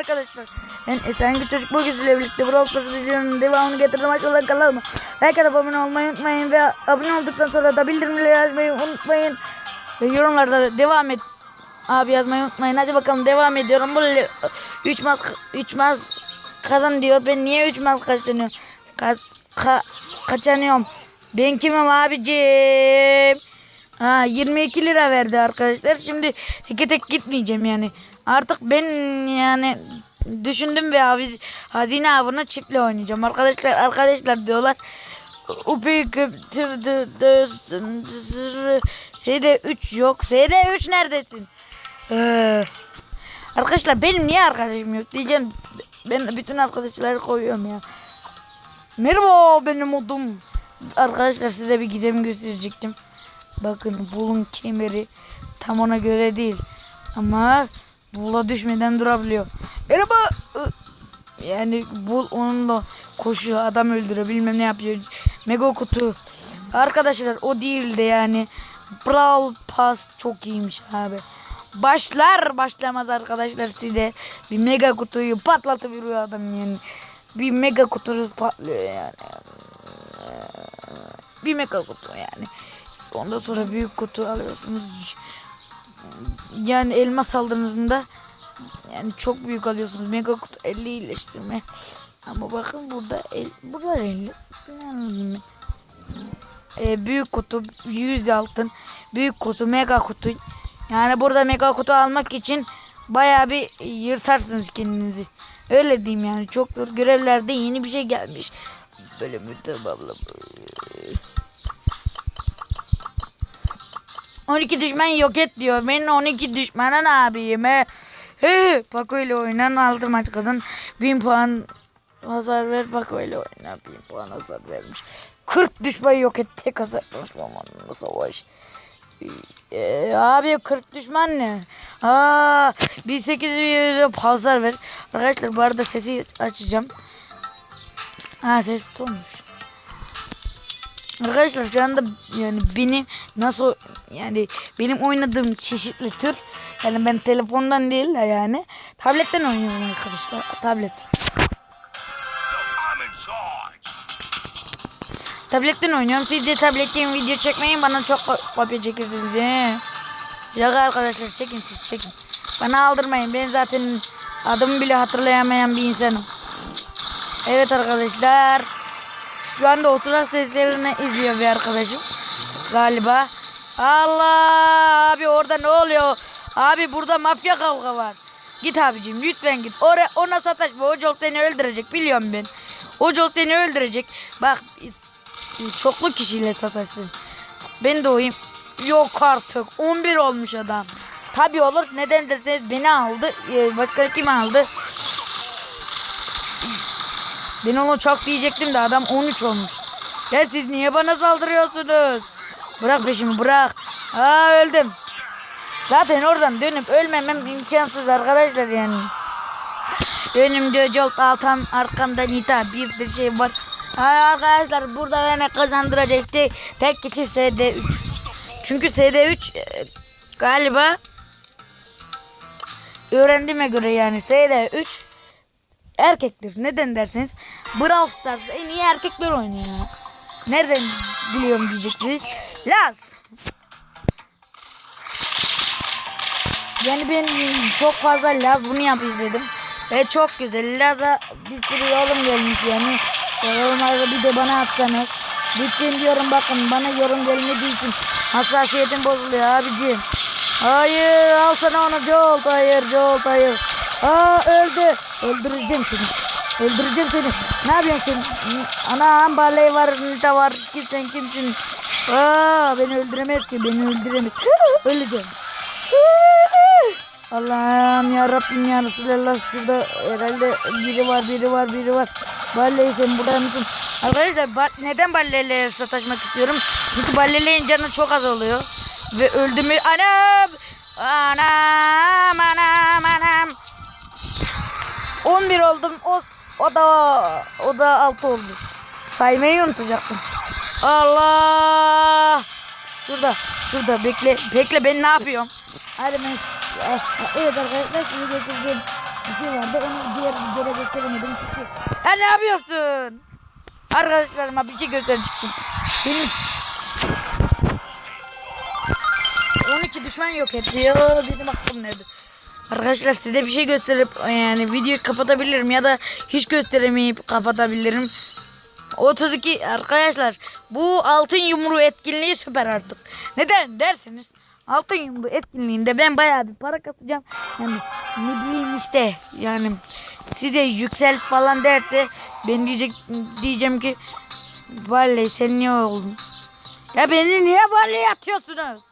arkadaşlar. Ben Esengi Çocuk bugün sizlerle birlikte Brawl Stars videonun devamını getirdim. Açılan kanalıma like atıp abone olmayı unutmayın. Ve abone olduktan sonra da bildirimleri açmayı unutmayın. Ve yorumlarda da devam et. Abi yazmayı unutmayın. Hadi bakalım devam ediyorum. Böyle 3 maç 3 maç kazan diyor. Ben niye 3 maç kaçanıyorum? Kaz, ka, kaçanıyorum. Ben kimim abicim? Ha 22 lira verdi arkadaşlar. Şimdi teke tek gitmeyeceğim yani. Artık ben yani düşündüm ve haviz, hazine avına çiftle oynayacağım. Arkadaşlar arkadaşlar diyorlar. Upi köptürdü SD3 yok. SD3 neredesin? Ee, arkadaşlar benim niye arkadaşım yok diyeceğim. Ben bütün arkadaşları koyuyorum ya. Merhaba benim odum. Arkadaşlar size bir gizem gösterecektim. Bakın bulun kemeri tam ona göre değil. Ama bula düşmeden durabiliyor. Merhaba. Yani bul onunla koşuyor adam öldürüyor bilmem ne yapıyor. Mega kutu. Arkadaşlar o değil de yani. Brawl Pass çok iyiymiş abi. Başlar başlamaz arkadaşlar size bir mega kutuyu patlatıveriyor adam yani. Bir mega kutunuz patlıyor yani. Bir mega kutu yani. Ondan sonra büyük kutu alıyorsunuz. Yani elmas aldığınızda yani çok büyük alıyorsunuz. Mega kutu 50 iyileştirme. Ama bakın burada el, burada 50. Yani, e, büyük kutu 100 altın. Büyük kutu mega kutu. Yani burada mega kutu almak için bayağı bir yırtarsınız kendinizi. Öyle diyeyim yani çok zor. Görevlerde yeni bir şey gelmiş. Böyle mütebabla. 12 düşman yok et diyor. Benim 12 düşmana ne yapayım he? Bak öyle oynan aldı maç kazan. 1000 puan hasar ver bak öyle oyna. 1000 puan hasar vermiş. 40 düşman yok et tek hasar vermiş. Aman savaş. Ee, abi 40 düşman ne? Aa, 1800 hasar ver. Arkadaşlar bu arada sesi açacağım. Ha ses olmuş. Arkadaşlar şu anda yani benim nasıl yani benim oynadığım çeşitli tür yani ben telefondan değil de yani tabletten oynuyorum arkadaşlar tablet. Tabletten oynuyorum. Siz de tabletten video çekmeyin bana çok ko- kopya çekirsiniz. he. Yok arkadaşlar çekin siz çekin. Bana aldırmayın. Ben zaten adımı bile hatırlayamayan bir insanım. Evet arkadaşlar. Şu anda o sıra seslerini izliyor bir arkadaşım. Galiba. Allah abi orada ne oluyor? Abi burada mafya kavga var. Git abicim lütfen git. Oraya ona sataşma. O Joel seni öldürecek biliyorum ben. O Joel seni öldürecek. Bak çoklu kişiyle sataşsın. Ben de oyum. Yok artık. 11 olmuş adam. Tabi olur. Neden derseniz beni aldı. Ee, Başka kim aldı? Ben onu çok diyecektim de adam 13 olmuş. Ya siz niye bana saldırıyorsunuz? Bırak peşimi bırak. Aa öldüm. Zaten oradan dönüp ölmemem imkansız arkadaşlar yani. Önümde Jolt altam arkamda Nita bir de şey var. Ha, arkadaşlar burada beni kazandıracaktı. Tek kişi SD3. Çünkü SD3 e, galiba öğrendiğime göre yani SD3 erkektir. Neden derseniz Brawl Stars'ta en iyi erkekler oynuyor. Nereden biliyorum diyeceksiniz. Laz. Yani ben çok fazla Laz bunu yap izledim. Ve çok güzel. Laz'a bir sürü yorum gelmiş yani. Yorumlarda bir de bana atsanız. Lütfen diyorum bakın bana yorum gelmediği için hassasiyetim bozuluyor abicim. Hayır al sana onu Jolt hayır Jolt hayır. Aa öldü. Öldüreceğim seni. Öldüreceğim seni. Ne yapıyorsun? Anam baley var, nita var. Kim sen kimsin? Aa beni öldüremez ki. Beni öldüremez. Öleceğim. Allah'ım ya Rabbim ya Resulallah şurada herhalde biri var biri var biri var. Baley sen burada mısın? Arkadaşlar ba neden balleyle sataşmak istiyorum? Çünkü balleleyin canı çok az oluyor. Ve öldü mü? Anam! Anam anam anam. 11 oldum. O o da o da 6 oldu. Saymayı unutacaktım. Allah! Şurada, şurada bekle. Bekle ben ne yapıyorum? Hadi ben Evet arkadaşlar şimdi getireceğim bir şey vardı. Onu diğer videoda gösteremedim çünkü. Ya ne yapıyorsun? Arkadaşlarıma bir şey gösterecektim. Benim 12 düşman yok ediyor. Benim aklım nerede? Arkadaşlar size bir şey gösterip yani videoyu kapatabilirim ya da hiç gösteremeyip kapatabilirim. 32 arkadaşlar bu altın yumruğu etkinliği süper artık. Neden derseniz altın yumruğu etkinliğinde ben bayağı bir para kasacağım. Yani ne bileyim işte yani size yüksel falan derse ben diyecek diyeceğim ki vallahi sen niye oldun? Ya beni niye vallahi atıyorsunuz?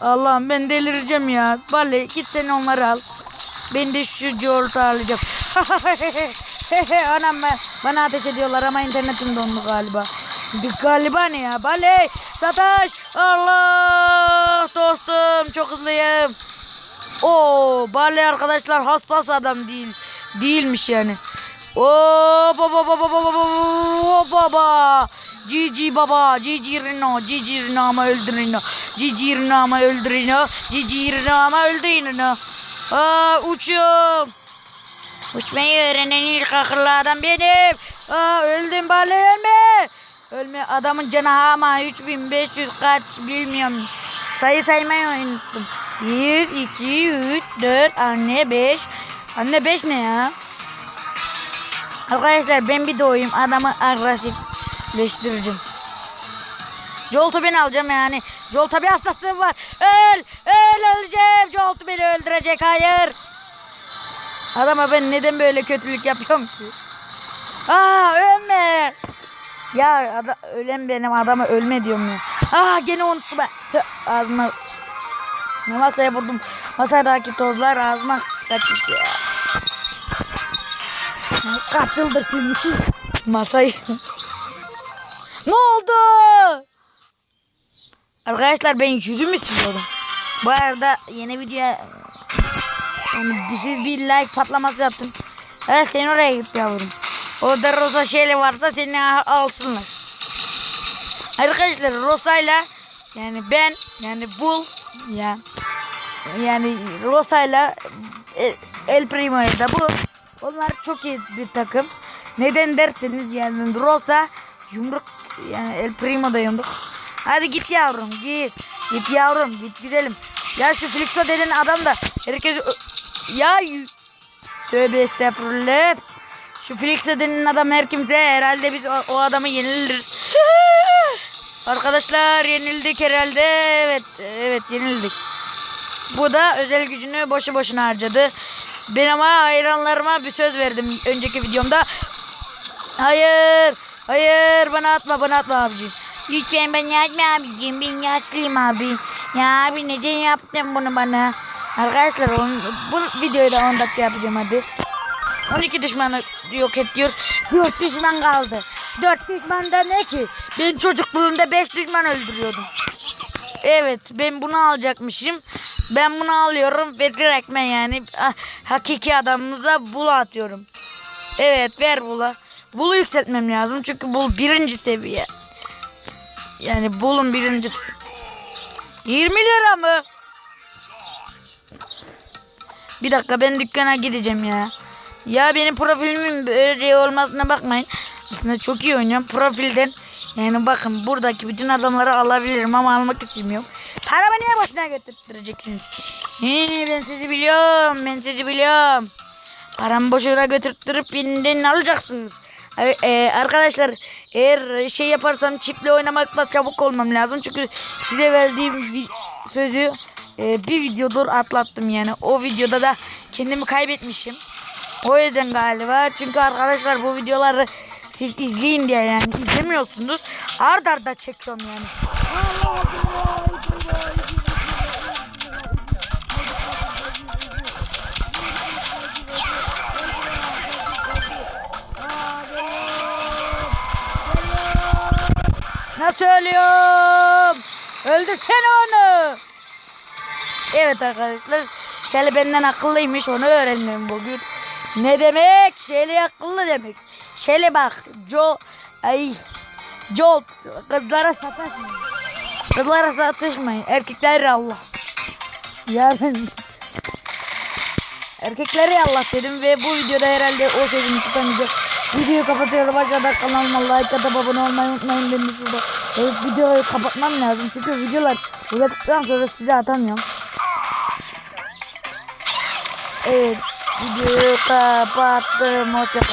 Allah'ım ben delireceğim ya. Vallahi git sen onları al. Ben de şu Jolt'u alacağım. Anam ben, bana ateş ediyorlar ama internetim dondu galiba. Galiba ne ya? Baley, sataş. Allah dostum çok hızlıyım. Oo, Baley arkadaşlar hassas adam değil. Değilmiş yani. Oo baba baba baba baba baba. Cici baba, Cici Rino, Cici Rino ama öldü Rino. Cici Rino ama öldü Rino. Cici Rino ama öldü Rino. Aa uçuyorum. Uçmayı öğrenen ilk akıllı adam benim. Aa öldüm bari ölme. Ölme adamın canı ama 3500 kaç bilmiyorum. Sayı saymayı unuttum. 1, 2, 3, 4, anne 5. Anne 5 ne ya? Arkadaşlar ben bir doğayım adamı agresifleştireceğim. Jolt'u ben alacağım yani. Jolt'a bir hassaslığı var. Öl! Öl öleceğim. Jolt beni öldürecek. Hayır. Adama ben neden böyle kötülük yapıyorum ki? Aa ölme. Ya ada, ölen benim adama ölme diyorum ya. Aa gene unuttum ben. Tüh, ağzıma masaya vurdum. Masadaki tozlar ağzıma kaçmıştı ya. Kaç yıldır. Masayı. ne oldu? Arkadaşlar ben yüzümü siliyorum. Bu arada yeni videoya yani siz bir like patlaması yaptım. Evet sen oraya git yavrum. Orada Rosa şeyle varsa seni al- alsınlar. Arkadaşlar Rosa'yla yani ben yani bul ya yani Rosa'yla e, El Primo'ya da bu. Onlar çok iyi bir takım. Neden derseniz yani Rosa yumruk yani El Primo da yumruk. Hadi git yavrum git. Git yavrum git gidelim. Ya şu Flixo denen adam da herkes ya tövbe estağfurullah. Şu Flixo denen adam her kimse herhalde biz o, o adamı yeniliriz. Arkadaşlar yenildik herhalde. Evet evet yenildik. Bu da özel gücünü boşu boşuna harcadı. Ben ama hayranlarıma bir söz verdim önceki videomda. Hayır. Hayır bana atma bana atma abicim. Lütfen ben yapma abicim. Ben yaşlıyım abi. Ya abi neden yaptın bunu bana? Arkadaşlar on, bu videoyu da 10 dakika yapacağım hadi. 12 düşmanı yok et diyor. 4 düşman kaldı. 4 düşman da ne ki? Ben çocukluğumda 5 düşman öldürüyordum. Evet ben bunu alacakmışım. Ben bunu alıyorum ve direktmen yani ah, hakiki adamımıza bulu atıyorum. Evet ver bula. Bulu yükseltmem lazım çünkü bul birinci seviye. Yani bulun birincisi. 20 lira mı? Bir dakika ben dükkana gideceğim ya. Ya benim profilimin böyle olmasına bakmayın. Aslında çok iyi oynuyorum. Profilden yani bakın buradaki bütün adamları alabilirim ama almak istemiyorum. Paramı niye boşuna götürtüreceksiniz? Ee, ben sizi biliyorum. Ben sizi biliyorum. Paramı boşuna götürttürüp birinden alacaksınız. Ee, arkadaşlar eğer şey yaparsam çiple oynamakla çabuk olmam lazım. Çünkü size verdiğim vi- sözü e, bir videodur atlattım yani. O videoda da kendimi kaybetmişim. O yüzden galiba. Çünkü arkadaşlar bu videoları siz izleyin diye yani izlemiyorsunuz. Ard arda çekiyorum yani. Nasıl ölüyorum? Öldürsene onu. Evet arkadaşlar. Şeli benden akıllıymış onu öğrendim bugün. Ne demek? Şeli akıllı demek. Şeli bak. Jo ay Jolt kızlara sataşmayın. Kızlara satışmayın. Erkekler Allah. Ya ben Erkeklere yallah dedim ve bu videoda herhalde o sözümü tutamayacak. Videoyu kapatıyorum. Aşağıda kanalıma like atıp abone olmayı unutmayın. Benim şurada evet, videoyu kapatmam lazım. Çünkü videolar uzadıktan sonra size atamıyorum. Evet. Videoyu kapattım. Hoşçakalın.